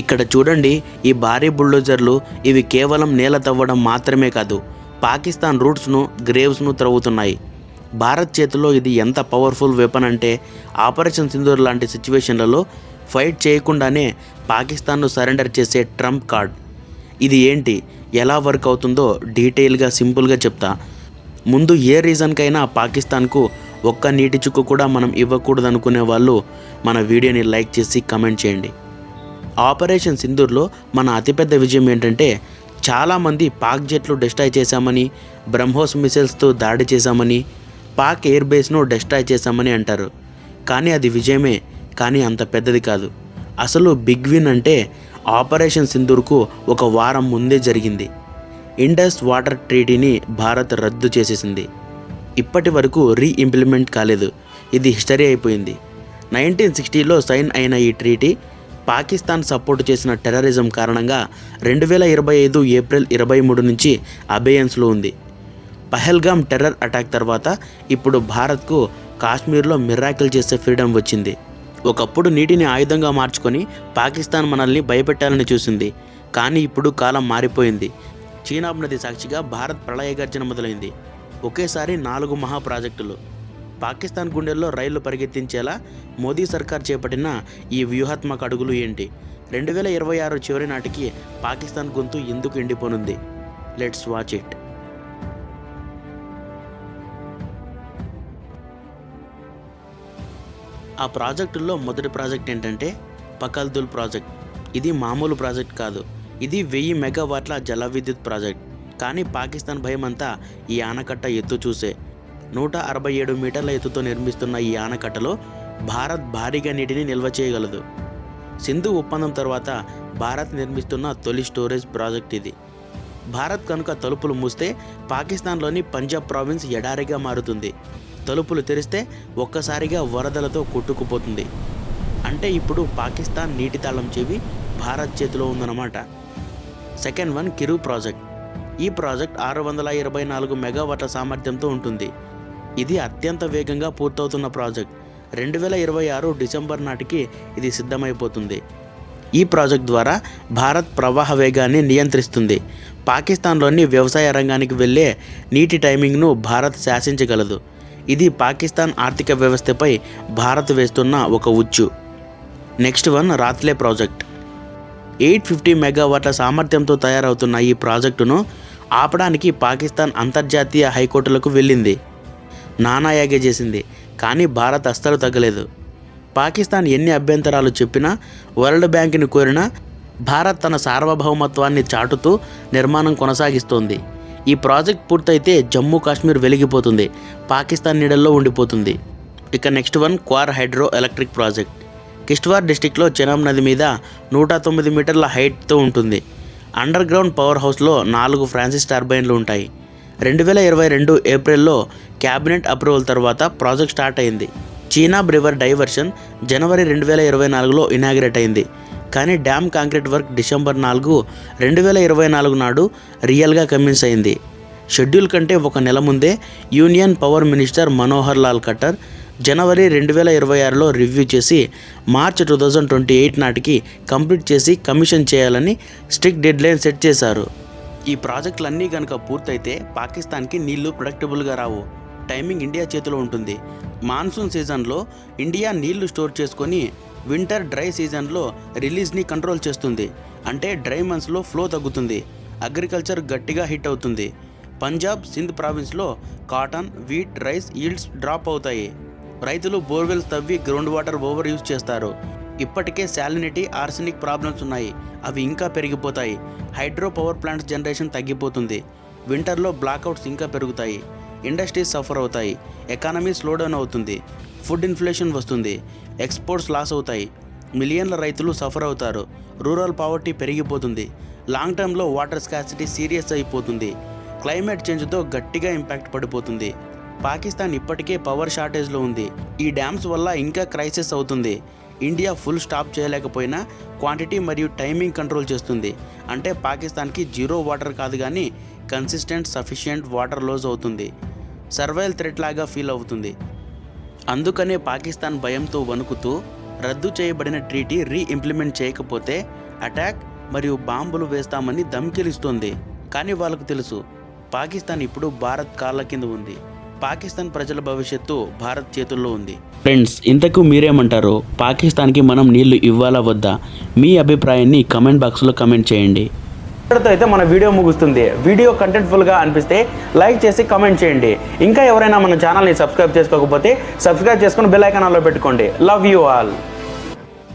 ఇక్కడ చూడండి ఈ భారీ బుల్డోజర్లు ఇవి కేవలం నేల తవ్వడం మాత్రమే కాదు పాకిస్తాన్ రూట్స్ను గ్రేవ్స్ను త్రవ్వుతున్నాయి. భారత్ చేతిలో ఇది ఎంత పవర్ఫుల్ వెపన్ అంటే ఆపరేషన్ సింధూర్ లాంటి సిచ్యువేషన్లలో ఫైట్ చేయకుండానే పాకిస్తాన్ను సరెండర్ చేసే ట్రంప్ కార్డ్. ఇది ఏంటి? ఎలా వర్క్ అవుతుందో డీటెయిల్గా సింపుల్గా చెప్తా. ముందు ఏ రీజన్కైనా పాకిస్తాన్కు ఒక్క నీటి చుక్కు కూడా మనం ఇవ్వకూడదు అనుకునే వాళ్ళు మన వీడియోని లైక్ చేసి కమెంట్ చేయండి. ఆపరేషన్ సింధూర్లో మన అతిపెద్ద విజయం ఏంటంటే చాలామంది పాక్ జెట్లు డెస్ట్రాయ్ చేశామని బ్రహ్మోస్ మిసైల్స్తో దాడి చేశామని పాక్ ఎయిర్ బేస్ను డెస్ట్రాయ్ చేశామని అంటారు. కానీ అది విజయమే కానీ అంత పెద్దది కాదు. అసలు బిగ్ విన్ అంటే ఆపరేషన్ సింధూర్కు ఒక వారం ముందే జరిగింది. ఇండస్ వాటర్ ట్రీటీని భారత్ రద్దు చేసేసింది. ఇప్పటి వరకు రీఇంప్లిమెంట్ కాలేదు. ఇది హిస్టరీ అయిపోయింది. నైన్టీన్ సిక్స్టీలో సైన్ అయిన ఈ ట్రీటీ పాకిస్తాన్ సపోర్ట్ చేసిన టెర్రరిజం కారణంగా రెండు వేల ఇరవై ఐదు ఏప్రిల్ ఇరవై మూడు నుంచి అబేయన్స్లో ఉంది. పహల్గామ్ టెర్రర్ అటాక్ తర్వాత ఇప్పుడు భారత్కు కాశ్మీర్లో మిరాకిల్ చేసే ఫ్రీడమ్ వచ్చింది. ఒకప్పుడు నీటిని ఆయుధంగా మార్చుకొని పాకిస్తాన్ మనల్ని భయపెట్టాలని చూసింది. కానీ ఇప్పుడు కాలం మారిపోయింది. చీనాబ్ నది సాక్షిగా భారత్ ప్రళయ గర్జన మొదలైంది. ఒకేసారి నాలుగు మహా ప్రాజెక్టులు పాకిస్తాన్ గుండెల్లో రైళ్ళు పరిగెత్తించేలా మోదీ సర్కార్ చేపట్టిన ఈ వ్యూహాత్మక అడుగులు ఏంటి? రెండు వేల ఇరవై ఆరు చివరి నాటికి పాకిస్తాన్ గొంతు ఎందుకు ఎండిపోనుంది? Let's watch it. ఆ ప్రాజెక్టుల్లో మొదటి ప్రాజెక్ట్ ఏంటంటే పకల్దుల్ ప్రాజెక్ట్. ఇది మామూలు ప్రాజెక్ట్ కాదు. ఇది వెయ్యి మెగావాట్ల జల విద్యుత్ ప్రాజెక్ట్. కానీ పాకిస్తాన్ భయం అంతా ఈ ఆనకట్ట ఎత్తు చూసే నూట అరవై ఏడు మీటర్ల ఎత్తుతో నిర్మిస్తున్న ఈ ఆనకట్టలో భారత్ భారీగా నీటిని నిల్వ చేయగలదు. సింధు ఒప్పందం తర్వాత భారత్ నిర్మిస్తున్న తొలి స్టోరేజ్ ప్రాజెక్ట్ ఇది. భారత్ కనుక తలుపులు మూస్తే పాకిస్తాన్లోని పంజాబ్ ప్రావిన్స్ ఎడారిగా మారుతుంది. తలుపులు తెరిస్తే ఒక్కసారిగా వరదలతో కొట్టుకుపోతుంది. అంటే ఇప్పుడు పాకిస్తాన్ నీటి తాళం చెవి భారత్ చేతిలో ఉందన్నమాట. Second one Kiru project. ఈ ప్రాజెక్ట్ ఆరు వందల ఇరవై నాలుగు మెగావాట్ల సామర్థ్యంతో ఉంటుంది. ఇది అత్యంత వేగంగా పూర్తవుతున్న ప్రాజెక్ట్. రెండు వేల ఇరవై ఆరు డిసెంబర్ నాటికి ఇది సిద్ధమైపోతుంది. ఈ ప్రాజెక్ట్ ద్వారా భారత్ ప్రవాహ వేగాన్ని నియంత్రిస్తుంది. పాకిస్తాన్లోని వ్యవసాయ రంగానికి వెళ్ళే నీటి టైమింగ్ను భారత్ శాసించగలదు. ఇది పాకిస్తాన్ ఆర్థిక వ్యవస్థపై భారత్ వేస్తున్న ఒక ఉచ్చు. Next one Ratle project. Eight fifty మెగావాట్ల సామర్థ్యంతో తయారవుతున్న ఈ ప్రాజెక్టును ఆపడానికి పాకిస్తాన్ అంతర్జాతీయ హైకోర్టులకు వెళ్ళింది. నానాయాగే చేసింది కానీ భారత్ అస్సలు తగ్గలేదు. పాకిస్తాన్ ఎన్ని అభ్యంతరాలు చెప్పినా వరల్డ్ బ్యాంకుని కోరినా భారత్ తన సార్వభౌమత్వాన్ని చాటుతూ నిర్మాణం కొనసాగిస్తోంది. ఈ ప్రాజెక్ట్ పూర్తయితే జమ్మూ కాశ్మీర్ వెలిగిపోతుంది పాకిస్తాన్ నీడల్లో ఉండిపోతుంది. ఇక next one Kwar hydro electric project. Kishtwar డిస్టిక్లో చెనాబ్ నది మీద నూట తొమ్మిది మీటర్ల హైట్తో ఉంటుంది. అండర్ గ్రౌండ్ పవర్ హౌస్లో నాలుగు ఫ్రాన్సిస్ టర్బైన్లు ఉంటాయి. రెండు వేల ఇరవై రెండు ఏప్రిల్లో క్యాబినెట్ అప్రూవల్ తర్వాత ప్రాజెక్ట్ స్టార్ట్ అయింది. చీనా బ్రివర్ డైవర్షన్ జనవరి రెండు వేల ఇరవై నాలుగులో ఇనాగ్రేట్ అయింది. కానీ డ్యామ్ కాంక్రీట్ వర్క్ డిసెంబర్ నాలుగు రెండు వేల ఇరవై నాలుగు నాడు రియల్గా కమిన్స్ అయింది. షెడ్యూల్ కంటే ఒక నెల ముందే union power minister Manohar Lal Khattar జనవరి రెండు వేల ఇరవై ఆరులో రివ్యూ చేసి March two thousand twenty eight నాటికి కంప్లీట్ చేసి కమిషన్ చేయాలని స్ట్రిక్ట్ డెడ్లైన్ సెట్ చేశారు. ఈ ప్రాజెక్టులన్నీ కనుక పూర్తయితే పాకిస్తాన్కి నీళ్ళు ప్రొడక్టబుల్గా రావు. టైమింగ్ ఇండియా చేతిలో ఉంటుంది. మాన్సూన్ సీజన్లో ఇండియా నీళ్ళు స్టోర్ చేసుకొని వింటర్ డ్రై సీజన్లో రిలీజ్ని కంట్రోల్ చేస్తుంది. అంటే డ్రై మంత్స్లో ఫ్లో తగ్గుతుంది. అగ్రికల్చర్ గట్టిగా హిట్ అవుతుంది. పంజాబ్ సింధ్ ప్రావిన్స్లో cotton wheat rice yields drop అవుతాయి. రైతులు బోర్వెల్స్ తవ్వి గ్రౌండ్ వాటర్ ఓవర్ యూజ్ చేస్తారు. ఇప్పటికే శాలినిటీ ఆర్సెనిక్ ప్రాబ్లమ్స్ ఉన్నాయి. అవి ఇంకా పెరిగిపోతాయి. హైడ్రో పవర్ ప్లాంట్స్ జనరేషన్ తగ్గిపోతుంది. వింటర్లో బ్లాక్అవుట్స్ ఇంకా పెరుగుతాయి. ఇండస్ట్రీస్ సఫర్ అవుతాయి. ఎకానమీ స్లోడౌన్ అవుతుంది. ఫుడ్ ఇన్ఫ్లేషన్ వస్తుంది. ఎక్స్పోర్ట్స్ లాస్ అవుతాయి. మిలియన్ల రైతులు సఫర్ అవుతారు. రూరల్ పావర్టీ పెరిగిపోతుంది. లాంగ్ టర్మ్లో వాటర్ స్కాసిటీ సీరియస్ అయిపోతుంది. క్లైమేట్ చేంజ్తో గట్టిగా ఇంపాక్ట్ పడిపోతుంది. పాకిస్తాన్ ఇప్పటికే పవర్ షార్టేజ్లో ఉంది. ఈ డ్యామ్స్ వల్ల ఇంకా క్రైసిస్ అవుతుంది. ఇండియా ఫుల్ స్టాప్ చేయలేకపోయినా క్వాంటిటీ మరియు టైమింగ్ కంట్రోల్ చేస్తుంది. అంటే పాకిస్తాన్కి జీరో వాటర్ కాదు కానీ కన్సిస్టెంట్ సఫిషియంట్ వాటర్ లోజ్ అవుతుంది. సర్వైల్ థ్రెట్ లాగా ఫీల్ అవుతుంది. అందుకనే పాకిస్తాన్ భయంతో వణుకుతూ రద్దు చేయబడిన ట్రీటీ రీ ఇంప్లిమెంట్ చేయకపోతే అటాక్ మరియు బాంబులు వేస్తామని ధమ్కిలిస్తోంది. కానీ వాళ్ళకు తెలుసు పాకిస్తాన్ ఇప్పుడు భారత్ కాళ్ళ కింద ఉంది. పాకిస్తాన్ ప్రజల భవిష్యత్తు భారత్ చేతుల్లో ఉంది. ఫ్రెండ్స్ ఇంతకు మీరేమంటారు? పాకిస్తాన్కి మనం నీళ్ళు ఇవ్వాలా వద్దా? మీ అభిప్రాయాన్ని కమెంట్ బాక్స్లో కమెంట్ చేయండి. ఇక్కడితో అయితే మన వీడియో ముగుస్తుంది. వీడియో కంటెంట్ఫుల్గా అనిపిస్తే లైక్ చేసి కామెంట్ చేయండి. ఇంకా ఎవరైనా మన ఛానల్ని సబ్స్క్రైబ్ చేసుకోకపోతే సబ్స్క్రైబ్ చేసుకుని బెల్ ఐకాన్ ఆన్లో పెట్టుకోండి. Love you all